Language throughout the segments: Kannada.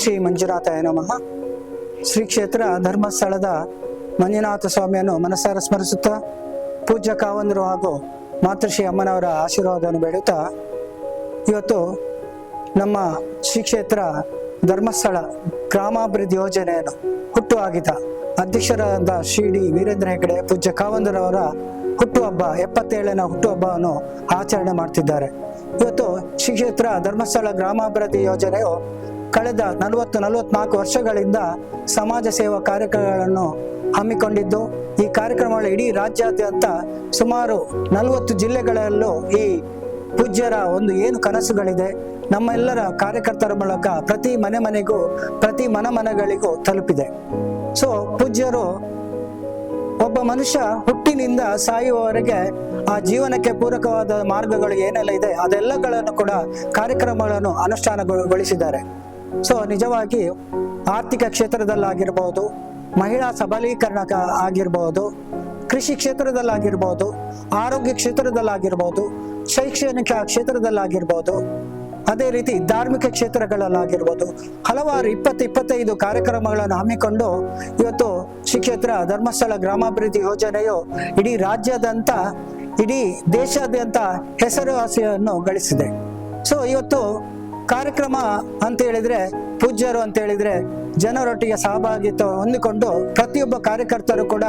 ಶ್ರೀ ಮಂಜುನಾಥಾಯ ನಮಃ. ಶ್ರೀ ಕ್ಷೇತ್ರ ಧರ್ಮಸ್ಥಳದ ಮಂಜುನಾಥ ಸ್ವಾಮಿಯನ್ನು ಮನಸ್ಸಾರ ಸ್ಮರಿಸುತ್ತಾ ಪೂಜ್ಯ ಕಾವಂದರು ಹಾಗೂ ಮಾತೃಶ್ರೀ ಅಮ್ಮನವರ ಆಶೀರ್ವಾದವನ್ನು ಬೇಡುತ್ತಾ ಇವತ್ತು ನಮ್ಮ ಶ್ರೀ ಕ್ಷೇತ್ರ ಧರ್ಮಸ್ಥಳ ಗ್ರಾಮಾಭಿವೃದ್ಧಿ ಯೋಜನೆಯನ್ನು ಹುಟ್ಟು ಆಗಿದ ಅಧ್ಯಕ್ಷರಾದ ಶ್ರೀ ಡಿ ವೀರೇಂದ್ರ ಹೆಗ್ಡೆ ಪೂಜ್ಯ ಕಾವಂದರವರ ಹುಟ್ಟುಹಬ್ಬ, ಎಪ್ಪತ್ತೇಳನೇ ಹುಟ್ಟುಹಬ್ಬವನ್ನು ಆಚರಣೆ ಮಾಡ್ತಿದ್ದಾರೆ. ಇವತ್ತು ಶ್ರೀ ಕ್ಷೇತ್ರ ಧರ್ಮಸ್ಥಳ ಗ್ರಾಮಾಭಿವೃದ್ಧಿ ಯೋಜನೆಯು ಕಳೆದ ನಲವತ್ತು ನಲವತ್ನಾಲ್ಕು ವರ್ಷಗಳಿಂದ ಸಮಾಜ ಸೇವಾ ಕಾರ್ಯಕ್ರಮಗಳನ್ನು ಹಮ್ಮಿಕೊಂಡಿದ್ದು, ಈ ಕಾರ್ಯಕ್ರಮಗಳು ಇಡೀ ರಾಜ್ಯಾದ್ಯಂತ ಸುಮಾರು ನಲವತ್ತು ಜಿಲ್ಲೆಗಳಲ್ಲೂ ಈ ಪೂಜ್ಯರ ಒಂದು ಏನು ಕನಸುಗಳಿದೆ, ನಮ್ಮೆಲ್ಲರ ಕಾರ್ಯಕರ್ತರ ಮೂಲಕ ಪ್ರತಿ ಮನೆ ಮನೆಗೂ, ಪ್ರತಿ ಮನ ಮನಗಳಿಗೂ ತಲುಪಿದೆ. ಸೊ ಪೂಜ್ಯರು ಒಬ್ಬ ಮನುಷ್ಯ ಹುಟ್ಟಿನಿಂದ ಸಾಯುವವರೆಗೆ ಆ ಜೀವನಕ್ಕೆ ಪೂರಕವಾದ ಮಾರ್ಗಗಳು ಏನೆಲ್ಲ ಇದೆ, ಅದೆಲ್ಲಗಳನ್ನು ಕೂಡ ಕಾರ್ಯಕ್ರಮಗಳನ್ನು ಅನುಷ್ಠಾನಗೊಳಿಸಿದ್ದಾರೆ. ಸೊ ನಿಜವಾಗಿ ಆರ್ಥಿಕ ಕ್ಷೇತ್ರದಲ್ಲಾಗಿರ್ಬೋದು, ಮಹಿಳಾ ಸಬಲೀಕರಣ ಆಗಿರ್ಬೋದು, ಕೃಷಿ ಕ್ಷೇತ್ರದಲ್ಲಾಗಿರ್ಬೋದು, ಆರೋಗ್ಯ ಕ್ಷೇತ್ರದಲ್ಲಾಗಿರ್ಬೋದು, ಶೈಕ್ಷಣಿಕ ಕ್ಷೇತ್ರದಲ್ಲಾಗಿರ್ಬೋದು, ಅದೇ ರೀತಿ ಧಾರ್ಮಿಕ ಕ್ಷೇತ್ರಗಳಲ್ಲಾಗಿರ್ಬೋದು, ಹಲವಾರು ಇಪ್ಪತ್ತು ಇಪ್ಪತ್ತೈದು ಕಾರ್ಯಕ್ರಮಗಳನ್ನು ಹಮ್ಮಿಕೊಂಡು ಇವತ್ತು ಶ್ರೀ ಕ್ಷೇತ್ರ ಧರ್ಮಸ್ಥಳ ಗ್ರಾಮಾಭಿವೃದ್ಧಿ ಯೋಜನೆಯು ಇಡೀ ರಾಜ್ಯಾದ್ಯಂತ ಇಡೀ ದೇಶಾದ್ಯಂತ ಹೆಸರುವಾಸಿಯನ್ನು ಗಳಿಸಿದೆ. ಸೊ ಇವತ್ತು ಕಾರ್ಯಕ್ರಮ ಅಂತ ಹೇಳಿದ್ರೆ, ಪೂಜ್ಯರು ಅಂತ ಹೇಳಿದ್ರೆ ಜನರೊಟ್ಟಿಗೆ ಸಹಭಾಗಿತ್ವ ಹೊಂದಿಕೊಂಡು ಪ್ರತಿಯೊಬ್ಬ ಕಾರ್ಯಕರ್ತರು ಕೂಡ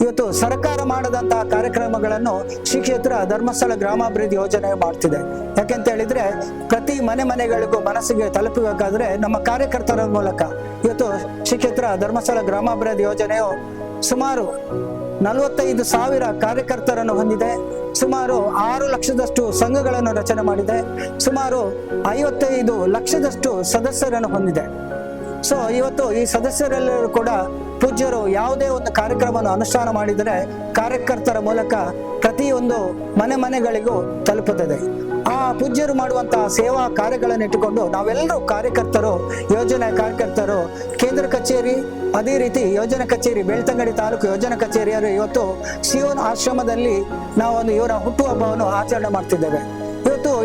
ಇವತ್ತು ಸರ್ಕಾರ ಮಾಡದಂತಹ ಕಾರ್ಯಕ್ರಮಗಳನ್ನು ಶ್ರೀ ಕ್ಷೇತ್ರ ಧರ್ಮಸ್ಥಳ ಗ್ರಾಮಾಭಿವೃದ್ಧಿ ಯೋಜನೆ ಮಾಡ್ತಿದೆ. ಯಾಕೆಂತ ಹೇಳಿದ್ರೆ, ಪ್ರತಿ ಮನೆ ಮನೆಗಳಿಗೂ ಮನಸ್ಸಿಗೆ ತಲುಪಬೇಕಾದ್ರೆ ನಮ್ಮ ಕಾರ್ಯಕರ್ತರ ಮೂಲಕ ಇವತ್ತು ಶ್ರೀ ಕ್ಷೇತ್ರ ಧರ್ಮಸ್ಥಳ ಗ್ರಾಮಾಭಿವೃದ್ಧಿ ಯೋಜನೆಯು ಸುಮಾರು ನಲವತ್ತೈದು ಸಾವಿರ ಕಾರ್ಯಕರ್ತರನ್ನು ಹೊಂದಿದೆ. ಸುಮಾರು ಆರು ಲಕ್ಷದಷ್ಟು ಸಂಘಗಳನ್ನು ರಚನೆ ಮಾಡಿದೆ. ಸುಮಾರು ಐವತ್ತೈದು ಲಕ್ಷದಷ್ಟು ಸದಸ್ಯರನ್ನು ಹೊಂದಿದೆ. ಸೊ ಇವತ್ತು ಈ ಸದಸ್ಯರೆಲ್ಲರೂ ಕೂಡ ಪೂಜ್ಯರು ಯಾವುದೇ ಒಂದು ಕಾರ್ಯಕ್ರಮವನ್ನು ಅನುಷ್ಠಾನ ಮಾಡಿದರೆ ಕಾರ್ಯಕರ್ತರ ಮೂಲಕ ಪ್ರತಿಯೊಂದು ಮನೆ ಮನೆಗಳಿಗೂ ತಲುಪುತ್ತದೆ. ಆ ಪೂಜ್ಯರು ಮಾಡುವಂತಹ ಸೇವಾ ಕಾರ್ಯಗಳನ್ನು ಇಟ್ಟುಕೊಂಡು ನಾವೆಲ್ಲರೂ ಕಾರ್ಯಕರ್ತರು, ಯೋಜನೆ ಕಾರ್ಯಕರ್ತರು, ಕೇಂದ್ರ ಕಚೇರಿ, ಅದೇ ರೀತಿ ಯೋಜನಾ ಕಚೇರಿ, ಬೆಳ್ತಂಗಡಿ ತಾಲೂಕು ಯೋಜನಾ ಕಚೇರಿಯರು ಇವತ್ತು ಶಿವನ ಆಶ್ರಮದಲ್ಲಿ ನಾವೊಂದು ಇವರ ಹುಟ್ಟುಹಬ್ಬವನ್ನು ಆಚರಣೆ ಮಾಡ್ತಿದ್ದೇವೆ.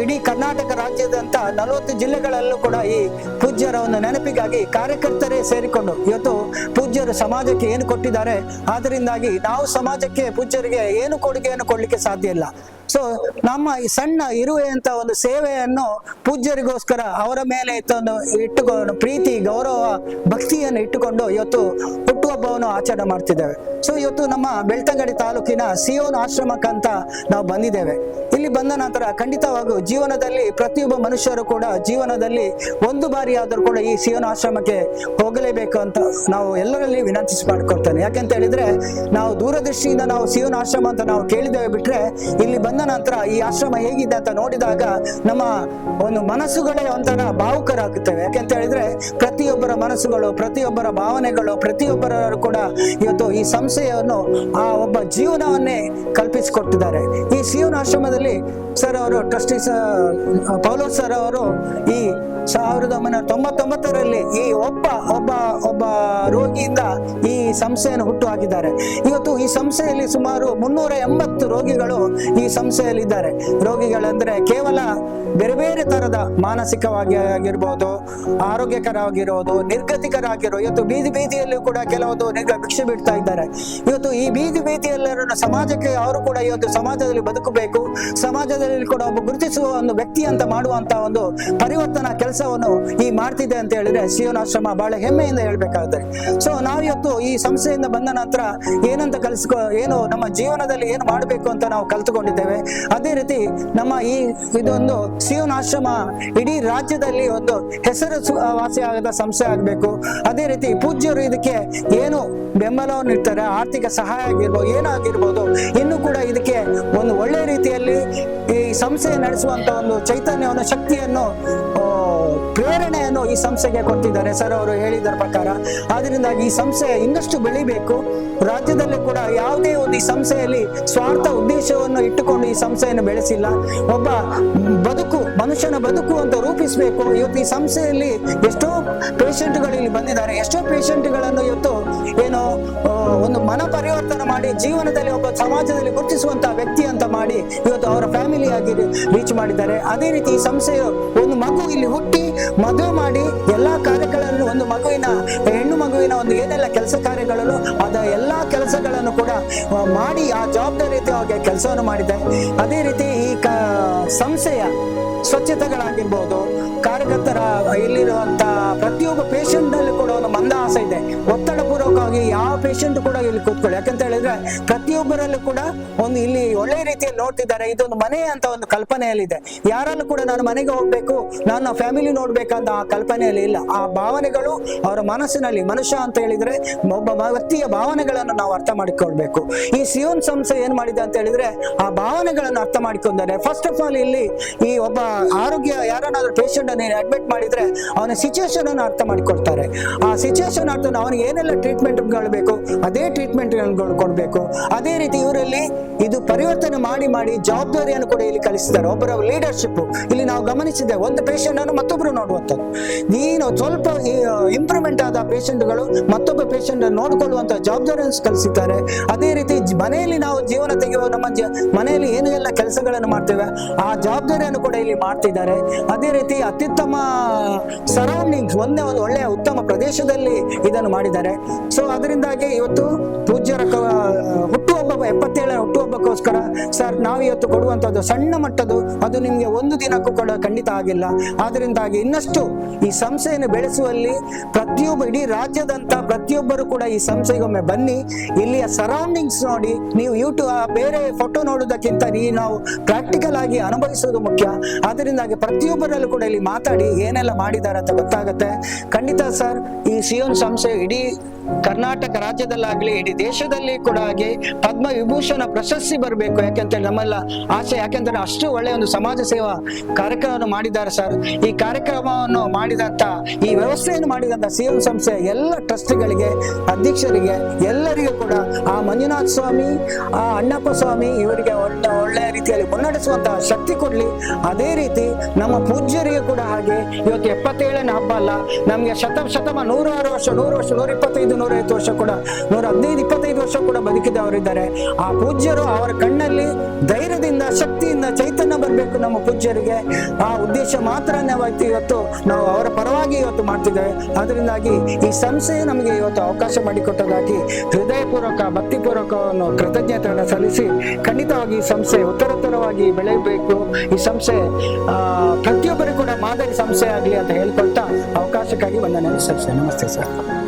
ಇಡೀ ಕರ್ನಾಟಕ ರಾಜ್ಯದಂತ ನಲವತ್ತು ಜಿಲ್ಲೆಗಳಲ್ಲೂ ಕೂಡ ಈ ಪೂಜ್ಯರ ಒಂದು ನೆನಪಿಗಾಗಿ ಕಾರ್ಯಕರ್ತರೇ ಸೇರಿಕೊಂಡು ಇವತ್ತು ಪೂಜ್ಯರು ಸಮಾಜಕ್ಕೆ ಏನು ಕೊಟ್ಟಿದ್ದಾರೆ, ಆದ್ದರಿಂದಾಗಿ ನಾವು ಸಮಾಜಕ್ಕೆ ಪೂಜ್ಯರಿಗೆ ಏನು ಕೊಡುಗೆಯನ್ನು ಕೊಡ್ಲಿಕ್ಕೆ ಸಾಧ್ಯ ಇಲ್ಲ. ಸೊ ನಮ್ಮ ಈ ಸಣ್ಣ ಇರುವೆಯಂತ ಒಂದು ಸೇವೆಯನ್ನು ಪೂಜ್ಯರಿಗೋಸ್ಕರ ಅವರ ಮೇಲೆ ಇತ್ತೊಂದು ಇಟ್ಟುಕೊಂಡು ಪ್ರೀತಿ, ಗೌರವ, ಭಕ್ತಿಯನ್ನು ಇಟ್ಟುಕೊಂಡು ಇವತ್ತು ಹುಟ್ಟುಹಬ್ಬವನ್ನು ಆಚರಣೆ ಮಾಡ್ತಿದ್ದೇವೆ. ಸೊ ಇವತ್ತು ನಮ್ಮ ಬೆಳ್ತಂಗಡಿ ತಾಲೂಕಿನ ಸಿಯೋನ್ ಆಶ್ರಮಕ್ಕಂತ ನಾವು ಬಂದಿದ್ದೇವೆ. ಇಲ್ಲಿ ಬಂದ ನಂತರ ಖಂಡಿತವಾಗೂ ಜೀವನದಲ್ಲಿ ಪ್ರತಿಯೊಬ್ಬ ಮನುಷ್ಯರು ಕೂಡ ಜೀವನದಲ್ಲಿ ಒಂದು ಬಾರಿ ಆದರೂ ಕೂಡ ಈ ಸಿಯೋನ ಆಶ್ರಮಕ್ಕೆ ಹೋಗಲೇಬೇಕು ಅಂತ ನಾವು ಎಲ್ಲರಲ್ಲಿ ವಿನಂತಿಸಿ ಮಾಡ್ಕೊಳ್ತೇನೆ. ಯಾಕೆಂತ ಹೇಳಿದ್ರೆ ನಾವು ದೂರದೃಷ್ಟಿಯಿಂದ ನಾವು ಸಿಯೋನ ಆಶ್ರಮ ಅಂತ ನಾವು ಕೇಳಿದ್ದೇವೆ ಬಿಟ್ರೆ ಇಲ್ಲಿ ಬಂದ ನಂತರ ಈ ಆಶ್ರಮ ಹೇಗಿದೆ ಅಂತ ನೋಡಿದಾಗ ನಮ್ಮ ಒಂದು ಮನಸ್ಸುಗಳೇ ಒಂಥರ ಭಾವುಕರಾಗುತ್ತವೆ. ಯಾಕೆಂತ ಹೇಳಿದ್ರೆ ಪ್ರತಿಯೊಬ್ಬರ ಮನಸ್ಸುಗಳು, ಪ್ರತಿಯೊಬ್ಬರ ಭಾವನೆಗಳು ಪ್ರತಿಯೊಬ್ಬರ ಕೂಡ ಇವತ್ತು ಈ ಸಂಸ್ಥೆಯನ್ನು ಆ ಒಬ್ಬ ಜೀವನವನ್ನೇ ಕಲ್ಪಿಸಿಕೊಟ್ಟಿದ್ದಾರೆ. ಈ ಸಿಯೋನ ಆಶ್ರಮದಲ್ಲಿ ಸರ್ ಅವರು, ಟ್ರಸ್ಟಿ ಪೌಲೋ ಸರ್ ಅವರು ಈ ಸಾವಿರದ ಒಂಬೈನೂರ ತೊಂಬತ್ತೊಂಬತ್ತರಲ್ಲಿ ಈ ಒಬ್ಬ ಒಬ್ಬ ಒಬ್ಬ ರೋಗಿಯಿಂದ ಈ ಸಂಸ್ಥೆಯನ್ನು ಹುಟ್ಟು ಹಾಕಿದ್ದಾರೆ. ಇವತ್ತು ಈ ಸಂಸ್ಥೆಯಲ್ಲಿ ಸುಮಾರು ಮುನ್ನೂರ ಎಂಬತ್ತು ರೋಗಿಗಳು ಈ ಸಂಸ್ಥೆಯಲ್ಲಿ ಇದ್ದಾರೆ ರೋಗಿಗಳಂದ್ರೆ ಕೇವಲ ಬೇರೆ ಬೇರೆ ತರದ ಮಾನಸಿಕವಾಗಿ ಆಗಿರ್ಬೋದು, ಆರೋಗ್ಯಕರವಾಗಿರೋದು, ನಿರ್ಗತಿಕರಾಗಿರೋ, ಇವತ್ತು ಬೀದಿ ಬೀದಿಯಲ್ಲೂ ಕೂಡ ಕೆಲವೊಂದು ನಿರ್ಗ ಭಿಕ್ಷೆ ಬಿಡ್ತಾ ಇದ್ದಾರೆ. ಇವತ್ತು ಈ ಬೀದಿ ಬೀದಿಯಲ್ಲರೂ ಸಮಾಜಕ್ಕೆ ಅವರು ಕೂಡ ಇವತ್ತು ಸಮಾಜದಲ್ಲಿ ಬದುಕಬೇಕು. ಸಮಾಜದಲ್ಲಿ ಕೂಡ ಒಬ್ಬ ಗುರುತಿಸುವ ಒಂದು ವ್ಯಕ್ತಿ ಅಂತ ಮಾಡುವಂತ ಒಂದು ಪರಿವರ್ತನಾ ಕೆಲಸವನ್ನು ಈ ಮಾಡ್ತಿದೆ ಅಂತ ಹೇಳಿದ್ರೆ ಶಿವನಾಶ್ರಮ ಬಹಳ ಹೆಮ್ಮೆಯಿಂದ ಹೇಳ್ಬೇಕಾಗುತ್ತೆ ಸೊ ನಾವಿವತ್ತು ಈ ಸಂಸ್ಥೆಯಿಂದ ಬಂದ ನಂತರ ಏನಂತ ಕಲಿಸ್ಕೊ, ಏನು ನಮ್ಮ ಜೀವನದಲ್ಲಿ ಏನು ಮಾಡಬೇಕು ಅಂತ ನಾವು ಕಲ್ತುಕೊಂಡಿದ್ದೇವೆ. ಅದೇ ರೀತಿ ನಮ್ಮ ಈ ಇದೊಂದು ಆಶ್ರಮ ಇಡೀ ರಾಜ್ಯದಲ್ಲಿ ಒಂದು ಹೆಸರು ವಾಸಿಯಾಗದ ಸಂಸ್ಥೆ ಆಗಬೇಕು. ಅದೇ ರೀತಿ ಪೂಜ್ಯರು ಇದಕ್ಕೆ ಏನು ಬೆಂಬಲವನ್ನು ಇರ್ತಾರೆ ಆರ್ಥಿಕ ಸಹಾಯ ಆಗಿರ್ಬೋದು, ಏನಾಗಿರ್ಬೋದು, ಇನ್ನು ಕೂಡ ಇದಕ್ಕೆ ಒಂದು ಒಳ್ಳೆ ರೀತಿಯಲ್ಲಿ ಈ ಸಂಸ್ಥೆ ನಡೆಸುವಂತ ಒಂದು ಚೈತನ್ಯವನ್ನು, ಶಕ್ತಿಯನ್ನು ಪ್ರೇರಣೆಯನ್ನು ಈ ಸಂಸ್ಥೆಗೆ ಕೊಟ್ಟಿದ್ದಾರೆ. ಸರ್ ಅವರು ಹೇಳಿದರ ಪ್ರಕಾರ ಆದ್ರಿಂದ ಈ ಸಂಸ್ಥೆ ಇನ್ನಷ್ಟು ಬೆಳಿಬೇಕು. ರಾಜ್ಯದಲ್ಲಿ ಕೂಡ ಯಾವುದೇ ಒಂದು ಈ ಸಂಸ್ಥೆಯಲ್ಲಿ ಸ್ವಾರ್ಥ ಉದ್ದೇಶವನ್ನು ಇಟ್ಟುಕೊಂಡು ಈ ಸಂಸ್ಥೆಯನ್ನು ಬೆಳೆಸಿಲ್ಲ. ಒಬ್ಬ ಬದುಕು ಮನುಷ್ಯನ ಬದುಕು ಅಂತ ರೂಪಿಸಬೇಕು. ಇವತ್ತು ಈ ಸಂಸ್ಥೆಯಲ್ಲಿ ಎಷ್ಟೋ ಪೇಷಂಟ್ಗಳು ಇಲ್ಲಿ ಬಂದಿದ್ದಾರೆ. ಎಷ್ಟೋ ಪೇಷಂಟ್ಗಳನ್ನು ಇವತ್ತು ಏನು ಒಂದು ಮನ ಪರಿವರ್ತನೆ ಮಾಡಿ, ಜೀವನದಲ್ಲಿ ಒಬ್ಬ ಸಮಾಜದಲ್ಲಿ ಗುರುತಿಸುವಂತ ವ್ಯಕ್ತಿ ಅಂತ ಮಾಡಿ ಇವತ್ತು ಅವರ ಫ್ಯಾಮಿಲಿ ಆಗಿ ರೀಚ್ ಮಾಡಿದ್ದಾರೆ. ಅದೇ ರೀತಿ ಈ ಸಂಸ್ಥೆಯು ಒಂದು ಮಗು ಇಲ್ಲಿ ಹುಟ್ಟಿ ಮದುವೆ ಮಾಡಿ ಕೆಲಸ ಕಾರ್ಯಗಳಲ್ಲೂ ಅದ ಎಲ್ಲಾ ಕೆಲಸಗಳನ್ನು ಕೂಡ ಮಾಡಿ ಆ ಜವಾಬ್ದಾರಿಯುತವಾಗಿ ಕೆಲಸವನ್ನು ಮಾಡಿದೆ. ಅದೇ ರೀತಿ ಈ ಕ, ಸಂಸ್ಥೆಯ ಸ್ವಚ್ಛತೆಗಳಾಗಿರ್ಬೋದು, ಕಾರ್ಯಕರ್ತರ ಇಲ್ಲಿರುವಂತ ಪ್ರತಿಯೊಬ್ಬ ಪೇಷಂಟ್ ಮಂದಹಾಸ ಇದೆ. ಒತ್ತಡ ಪೂರ್ವಕವಾಗಿ ಯಾವ ಪೇಷಂಟ್ ಕೂಡ ಇಲ್ಲಿ ಕೂತ್ಕೊಳ್ಳಿ. ಯಾಕಂತ ಹೇಳಿದ್ರೆ ಪ್ರತಿಯೊಬ್ಬರಲ್ಲೂ ಕೂಡ ಒಂದು ಇಲ್ಲಿ ಒಳ್ಳೆ ರೀತಿಯಲ್ಲಿ ನೋಡ್ತಿದ್ದಾರೆ. ಇದೊಂದು ಮನೆ ಅಂತ ಒಂದು ಕಲ್ಪನೆಯಲ್ಲಿದೆ ಯಾರಲ್ಲೂ ಕೂಡ ನಾನು ಮನೆಗೆ ಹೋಗ್ಬೇಕು ನನ್ನ ಫ್ಯಾಮಿಲಿ ನೋಡ್ಬೇಕಂತ ಆ ಕಲ್ಪನೆಯಲ್ಲಿ ಇಲ್ಲ. ಆ ಭಾವನೆಗಳು ಅವರ ಮನಸ್ಸಿನಲ್ಲಿ ಮನುಷ್ಯ ಅಂತ ಹೇಳಿದ್ರೆ ಒಬ್ಬ ವ್ಯಕ್ತಿಯ ಭಾವನೆಗಳನ್ನು ನಾವು ಅರ್ಥ ಮಾಡಿಕೊಳ್ಬೇಕು. ಈ ಸಿಯೋನ್ ಸಂಸ್ಥೆ ಏನ್ ಮಾಡಿದೆ ಅಂತ ಹೇಳಿದ್ರೆ ಆ ಭಾವನೆಗಳನ್ನು ಅರ್ಥ ಮಾಡಿಕೊಂಡಾರೆ ಫಸ್ಟ್ ಆಫ್ ಆಲ್ ಇಲ್ಲಿ ಈ ಒಬ್ಬ ಆರೋಗ್ಯ ಯಾರನ್ನಾದ್ರೂ ಪೇಷಂಟ್ ಅನ್ನು ಅಡ್ಮಿಟ್ ಮಾಡಿದ್ರೆ ಅವನ ಸಿಚುವೇಶನ್ ಅನ್ನು ಅರ್ಥ ಮಾಡಿಕೊಡ್ತಾರೆ ಆ ಸಿಚುವೇಶನ್ ಅರ್ಥ ಅವನಿಗೆ ಏನೆಲ್ಲ ಟ್ರೀಟ್ಮೆಂಟ್ಗಳು ಬೇಕು, ಅದೇ ಟ್ರೀಟ್ಮೆಂಟ್ ಕೊಡಬೇಕು. ಅದೇ ರೀತಿ ಇವರಲ್ಲಿ ಇದು ಪರಿವರ್ತನೆ ಮಾಡಿ ಮಾಡಿ ಜವಾಬ್ದಾರಿಯನ್ನು ಕೂಡ ಇಲ್ಲಿ ಕಲಿಸಿದ್ದಾರೆ ಒಬ್ಬರ ಲೀಡರ್ಶಿಪ್ ಇಲ್ಲಿ ನಾವು ಗಮನಿಸಿದ್ದೇವೆ ಒಂದು ಪೇಷಂಟ್ ಅನ್ನು ಮತ್ತೊಬ್ಬರು ನೋಡುವಂಥದ್ದು. ನೀನು ಸ್ವಲ್ಪ ಇಂಪ್ರೂವ್ಮೆಂಟ್ ಆದ ಪೇಷಂಟ್ಗಳು ಮತ್ತೊಬ್ಬ ಪೇಷಂಟ್ ನೋಡಿಕೊಳ್ಳುವಂತ ಜವಾಬ್ದಾರಿಯನ್ನು ಕಲಿಸಿದ್ದಾರೆ. ಅದೇ ರೀತಿ ಮನೆಯಲ್ಲಿ ನಾವು ಜೀವನ ತೆಗೆಯುವ, ನಮ್ಮ ಮನೆಯಲ್ಲಿ ಏನು ಎಲ್ಲ ಕೆಲಸಗಳನ್ನು ಮಾಡ್ತೇವೆ, ಆ ಜವಾಬ್ದಾರಿಯನ್ನು ಕೂಡ ಇಲ್ಲಿ ಮಾಡ್ತಿದ್ದಾರೆ. ಅದೇ ರೀತಿ ಅತ್ಯುತ್ತಮ ಸರೌಂಡಿಂಗ್ಸ್ ಒಂದೇ ಒಂದು ಒಳ್ಳೆಯ ಉತ್ತಮ ಪ್ರದೇಶದಲ್ಲಿ ಇದನ್ನು ಮಾಡಿದ್ದಾರೆ. ಸೊ ಅದರಿಂದಾಗಿ ಇವತ್ತು ಪೂಜ್ಯರ ಕ- ಹುಟ್ಟುಹಬ್ಬ ಎಪ್ಪತ್ತೇಳರ ಹುಟ್ಟುಹಬ್ಬಕ್ಕೋಸ್ಕರ ಸರ್ ನಾವು ಇವತ್ತು ಕೊಡುವಂಥದ್ದು ಸಣ್ಣ ಮಟ್ಟದ್ದು ಅದು ನಿಮಗೆ ಒಂದು ದಿನಕ್ಕೂ ಕೂಡ ಖಂಡಿತ ಆಗಿಲ್ಲ. ಆದ್ದರಿಂದಾಗಿ ಇನ್ನಷ್ಟು ಈ ಸಂಸ್ಥೆಯನ್ನು ಬೆಳೆಸುವಲ್ಲಿ ಪ್ರತಿಯೊಬ್ಬ ಇಡೀ ರಾಜ್ಯದಂತ ಪ್ರತಿಯೊಬ್ಬರು ಕೂಡ ಈ ಸಂಸ್ಥೆಗೊಮ್ಮೆ ಬನ್ನಿ. ಇಲ್ಲಿಯ ಸರೌಂಡಿಂಗ್ಸ್ ನೋಡಿ, ನೀವು ಯೂಟ್ಯೂಬ್ ಬೇರೆ ಫೋಟೋ ನೋಡುವುದಕ್ಕಿಂತ ನೀ ನಾವು ಪ್ರಾಕ್ಟಿಕಲ್ ಆಗಿ ಅನುಭವಿಸುವುದು ಮುಖ್ಯ. ಆದ್ದರಿಂದಾಗಿ ಪ್ರತಿಯೊಬ್ಬರಲ್ಲೂ ಕೂಡ ಇಲ್ಲಿ ಮಾತಾಡಿ ಏನೆಲ್ಲ ಮಾಡಿದ್ದಾರೆ ಅಂತ ಗೊತ್ತಾಗುತ್ತೆ. ಖಂಡಿತ ಸರ್, ಈ ಸಿಯೋನ್ ಸಂಸ್ಥೆ ಇಡೀ ಕರ್ನಾಟಕ ರಾಜ್ಯದಲ್ಲಾಗಲಿ, ಇಡೀ ದೇಶದಲ್ಲಿ ಕೂಡ ಆಗಿ ಪದ್ಮ ವಿಭೂಷಣ ಪ್ರಶಸ್ತಿ ಬರಬೇಕು. ಯಾಕೆಂತೇಳಿ ನಮ್ಮೆಲ್ಲ ಆಸೆ ಯಾಕೆಂದ್ರೆ ಅಷ್ಟು ಒಳ್ಳೆಯ ಒಂದು ಸಮಾಜ ಸೇವಾ ಕಾರ್ಯಕ್ರಮವನ್ನು ಮಾಡಿದ್ದಾರೆ ಸರ್. ಈ ಕಾರ್ಯಕ್ರಮವನ್ನು ಮಾಡಿದಂತ, ಈ ವ್ಯವಸ್ಥೆಯನ್ನು ಮಾಡಿದಂತ ಸಿಎಂ ಸಂಸ್ಥೆ ಎಲ್ಲ ಟ್ರಸ್ಟ್ಗಳಿಗೆ, ಅಧ್ಯಕ್ಷರಿಗೆ, ಎಲ್ಲರಿಗೂ ಕೂಡ ಆ ಮಂಜುನಾಥ ಸ್ವಾಮಿ, ಆ ಅಣ್ಣಪ್ಪ ಸ್ವಾಮಿ ಇವರಿಗೆ ಒಳ್ಳೆ, ಒಳ್ಳೆಯ ರೀತಿಯಲ್ಲಿ ಮುನ್ನಡೆಸುವಂತಹ ಶಕ್ತಿ ಕೊಡ್ಲಿ. ಅದೇ ರೀತಿ ನಮ್ಮ ಪೂಜ್ಯರಿಗೆ ಕೂಡ ಹಾಗೆ. ಇವತ್ತು ಎಪ್ಪತ್ತೇಳನೇ ಹಬ್ಬ ಅಲ್ಲ. ನಮ್ಗೆ ಶತ, ಶತಮ ನೂರಾರು ವರ್ಷ, ನೂರು ವರ್ಷ ನೂರ ಇಪ್ಪತ್ತೈದು ನೂರೈವತ್ತು ವರ್ಷ ಕೂಡ, ನೂರ ಹದಿನೈದು, ಇಪ್ಪತ್ತೈದು ವರ್ಷ ಕೂಡ ಬದುಕಿದವರಿದ್ದಾರೆ. ಆ ಪೂಜ್ಯರು ಅವರ ಕಣ್ಣಲ್ಲಿ ಧೈರ್ಯದಿಂದ, ಶಕ್ತಿಯಿಂದ ಚೈತನ್ಯ ಬರಬೇಕು ನಮ್ಮ ಪೂಜ್ಯರಿಗೆ. ಆ ಉದ್ದೇಶ ಮಾತ್ರ ಇವತ್ತು, ನಾವು ಅವರ ಪರವಾಗಿ ಇವತ್ತು ಮಾಡ್ತಿದ್ದೇವೆ. ಅದರಿಂದಾಗಿ ಈ ಸಂಸ್ಥೆ ನಮಗೆ ಇವತ್ತು ಅವಕಾಶ ಮಾಡಿಕೊಟ್ಟದಾಗಿ ಹೃದಯಪೂರ್ವಕ, ಭಕ್ತಿಪೂರ್ವಕವನ್ನು ಕೃತಜ್ಞತೆಯನ್ನು ಸಲ್ಲಿಸಿ ಖಂಡಿತವಾಗಿ ಈ ಸಂಸ್ಥೆ ಉತ್ತರೋತ್ತರವಾಗಿ ಬೆಳೆಯಬೇಕು. ಈ ಸಂಸ್ಥೆ ಪ್ರತಿಯೊಬ್ಬರಿಗೂ ಕೂಡ ಮಾದರಿ ಸಂಸ್ಥೆ ಆಗಲಿ ಅಂತ ಹೇಳ್ಕೊಳ್ತಾ ಅವಕಾಶಕ್ಕಾಗಿ ವಂದನೆ ಸಲ್ಲಿಸ್ತೇನೆ. ನಮಸ್ತೆ ಸರ್.